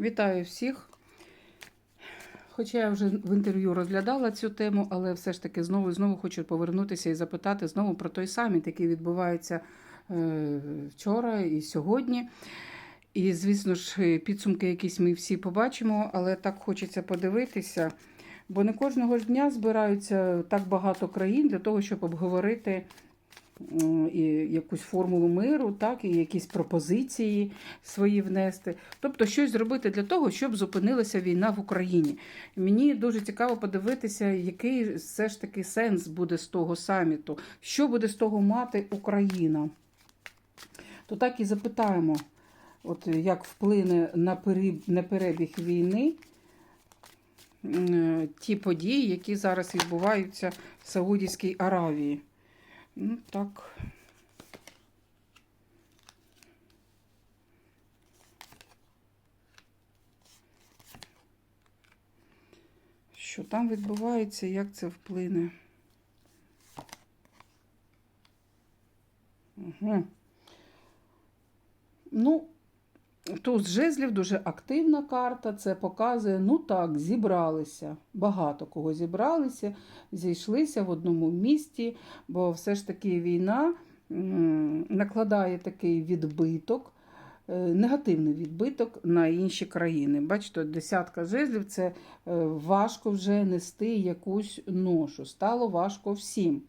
Вітаю всіх. Хоча я вже в інтерв'ю розглядала цю тему, але все ж таки знову і знову хочу повернутися і запитати знову про той саміт, який відбувається е, вчора і сьогодні. І, звісно ж, підсумки якісь ми всі побачимо, але так хочеться подивитися. Бо не кожного ж дня збираються так багато країн для того, щоб обговорити і якусь формулу миру, так, і якісь пропозиції свої внести. Тобто щось зробити для того, щоб зупинилася війна в Україні. Мені дуже цікаво подивитися, який все ж таки сенс буде з того саміту, що буде з того мати Україна. То так і запитаємо, от як вплине на перебіг, війни ті події, які зараз відбуваються в Саудівській Аравії. Ну так. Що там відбувається, як це вплине? Угу. Ну, тут жезлів дуже активна карта. Це показує, ну так, зібралися. Багато кого зібралися, зійшлися в одному місті, бо все ж таки війна накладає такий відбиток. е, Негативний відбиток на інші країни. Бачите, десятка жезлів це е, важко вже нести якусь ношу. Стало важко всім.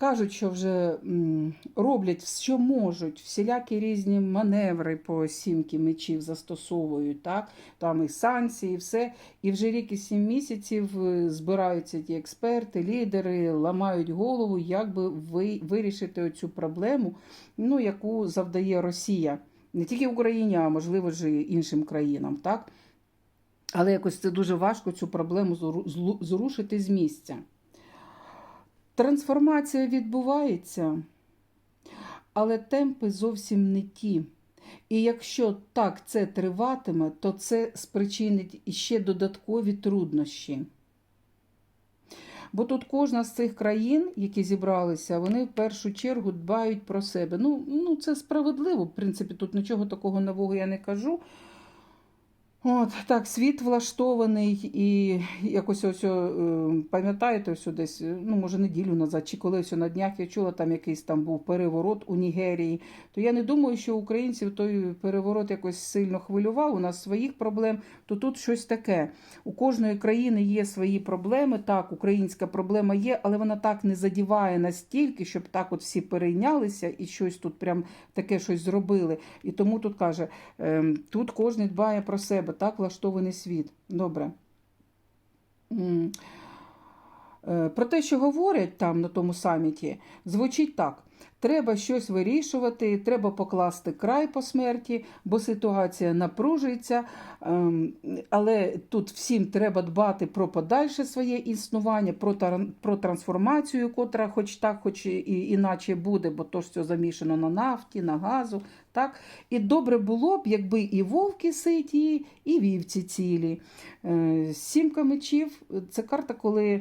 Кажуть, що вже роблять, що можуть, всілякі різні маневри по сімки мечів застосовують, так? там і санкції, і все. І вже рік і сім місяців е, збираються ті експерти, лідери, ламають голову, як би ви, вирішити оцю проблему, ну, яку завдає Росія. Не тільки Україні, а можливо ж і іншим країнам. так? Але якось це дуже важко цю проблему зрушити з місця. Трансформація відбувається, але темпи зовсім не ті. І якщо так це триватиме, то це спричинить іще додаткові труднощі. Бо тут кожна з цих країн, які зібралися, вони в першу чергу дбають про себе. Ну, ну це справедливо, в принципі, тут нічого такого нового я не кажу. От, так, світ влаштований, і якось ось, е, пам'ятаєте, ось десь, е, ну, може, неділю назад, чи коли ось на днях я чула, там якийсь там був переворот у Нігерії, то я не думаю, що українців той переворот якось сильно хвилював. У нас своїх проблем, то тут щось таке. У кожної країни є свої проблеми. Так, українська проблема є, але вона так не задіває настільки, щоб так от всі перейнялися і щось тут прям таке щось зробили. І тому тут каже, ем, тут кожен дбає про себе, так влаштований світ. Добре. Е, Про те, що говорять там на тому саміті, звучить так: треба щось вирішувати, треба покласти край по смерті, бо ситуація напружується. ем, Але тут всім треба дбати про подальше своє існування, про, трансформацію, котра хоч так, хоч і іначе буде, бо то ж все замішано на нафті, на газу. Так? І добре було б, якби і вовки ситі, і вівці цілі. Е, Сімка мечів це карта, коли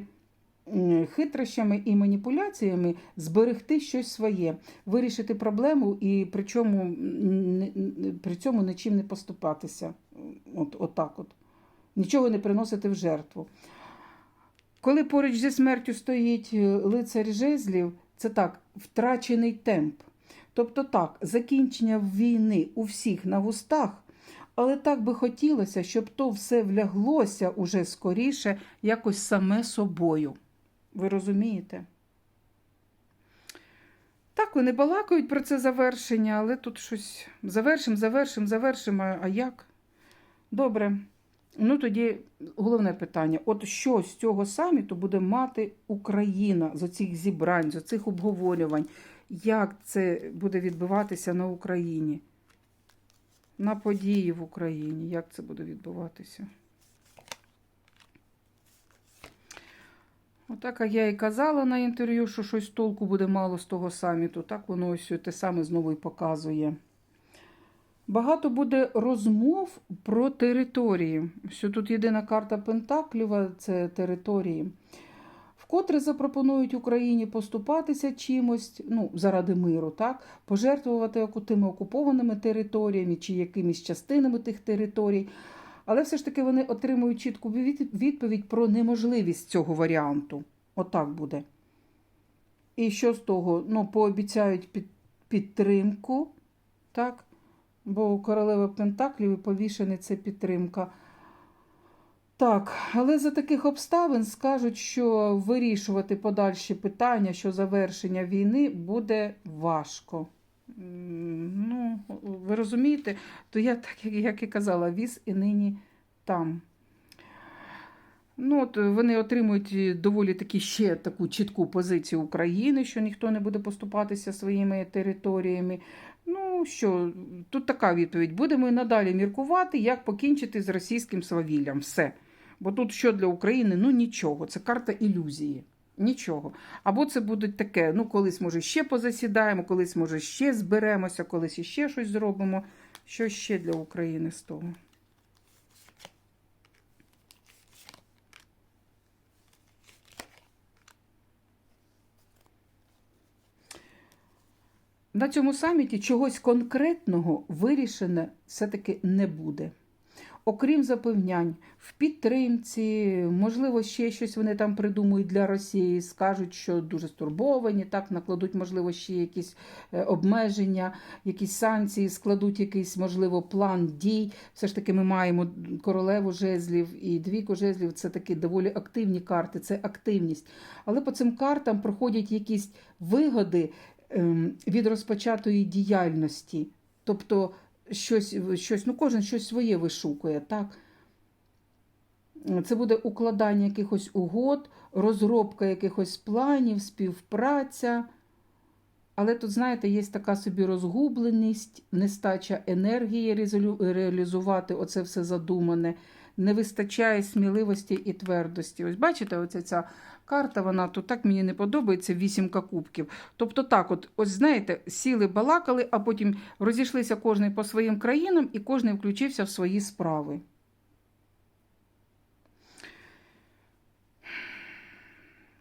хитрощами і маніпуляціями зберегти щось своє, вирішити проблему і не- не- при цьому нічим не поступатися. От, отак от. Нічого не приносити в жертву. Коли поруч зі смертю стоїть е, лицар жезлів, це так, втрачений темп. Тобто так, закінчення війни у всіх на вустах, але так би хотілося, щоб то все вляглося уже скоріше, якось саме собою. Ви розумієте? Так, вони балакають про це завершення, але тут щось завершимо, завершимо, завершимо. А як? Добре. Ну тоді головне питання: от що з цього саміту буде мати Україна з оцих зібрань, з оцих обговорювань? Як це буде відбуватися на Україні? На події в Україні? Як це буде відбуватися? Отак, я і казала на інтерв'ю, що щось толку буде мало з того саміту, так воно ось те саме знову і показує. Багато буде розмов про території. Що тут єдина карта Пентакліва це території. Вкотре запропонують Україні поступатися чимось, ну, заради миру, так, пожертвувати тими окупованими територіями чи якимись частинами тих територій. Але все ж таки вони отримують чітку відповідь про неможливість цього варіанту. Отак буде. І що з того? Ну, пообіцяють під, підтримку, так? Бо у королеви Пентаклів і повішений це підтримка. Так, але за таких обставин скажуть, що вирішувати подальші питання, що завершення війни буде важко. Ну, ви розумієте, то я так, як- і казала, віз і нині там. Ну, от вони отримують доволі таки ще таку чітку позицію України, що ніхто не буде поступатися своїми територіями. Ну що, тут така відповідь. Будемо і надалі міркувати, як покінчити з російським свавіллям. Все. Бо тут що для України? Ну нічого. Це карта ілюзії. Нічого. Або це буде таке: ну, колись, може, ще позасідаємо, колись, може, ще зберемося, колись іще щось зробимо. Що ще для України з того? На цьому саміті чогось конкретного вирішене все-таки не буде. Окрім запевнянь, в підтримці, можливо, ще щось вони там придумують для Росії, скажуть, що дуже стурбовані, так накладуть, можливо, ще якісь е, обмеження, якісь санкції, складуть якийсь, можливо, план дій. Все ж таки, ми маємо королеву жезлів і двійку жезлів. Це такі доволі активні карти, це активність. Але по цим картам проходять якісь вигоди ем, від розпочатої діяльності. Тобто щось, щось, ну кожен щось своє вишукує, так? Це буде укладання якихось угод, розробка якихось планів, співпраця. Але тут, знаєте, є така собі розгубленість, нестача енергії реалізувати оце все задумане, не вистачає сміливості і твердості. Ось бачите, оця ця карта, вона тут так мені не подобається, вісімка кубків. Тобто так, от, ось знаєте, сіли, балакали, а потім розійшлися кожний по своїм країнам і кожен включився в свої справи.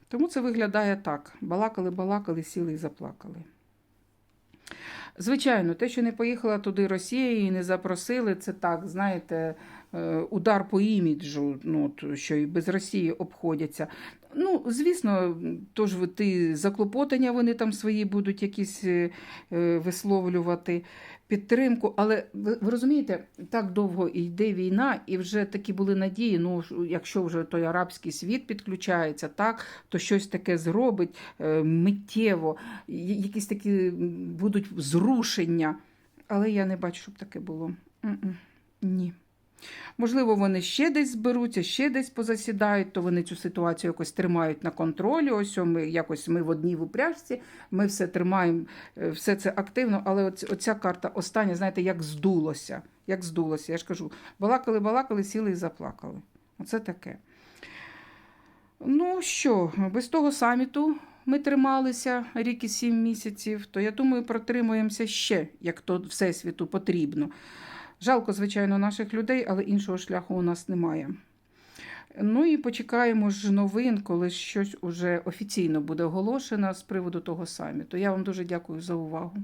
Тому це виглядає так: балакали, балакали, сіли і заплакали. Звичайно, те, що не поїхала туди Росія і не запросили, це так, знаєте, удар по іміджу, ну, що і без Росії обходяться. Ну, звісно, тож ти заклопотання вони там свої будуть якісь е, е, висловлювати, підтримку. Але ви, розумієте, так довго йде війна, і вже такі були надії. Ну, якщо вже той арабський світ підключається, так, то щось таке зробить е, миттєво, якісь такі будуть зрушення. Але я не бачу, щоб таке було. Ні. Можливо, вони ще десь зберуться, ще десь позасідають, то вони цю ситуацію якось тримають на контролі. Ось ми якось ми в одній в упряжці, ми все тримаємо, е, все це активно, але оця карта остання, знаєте, як здулося. Як здулося. Я ж кажу, балакали, балакали, сіли і заплакали. Оце таке. Ну що, без того саміту ми трималися рік і сім місяців, то я думаю, протримуємося ще, як то всесвіту потрібно. Жалко, звичайно, наших людей, але іншого шляху у нас немає. Ну і почекаємо ж новин, коли щось уже офіційно буде оголошено з приводу того саміту. Я вам дуже дякую за увагу.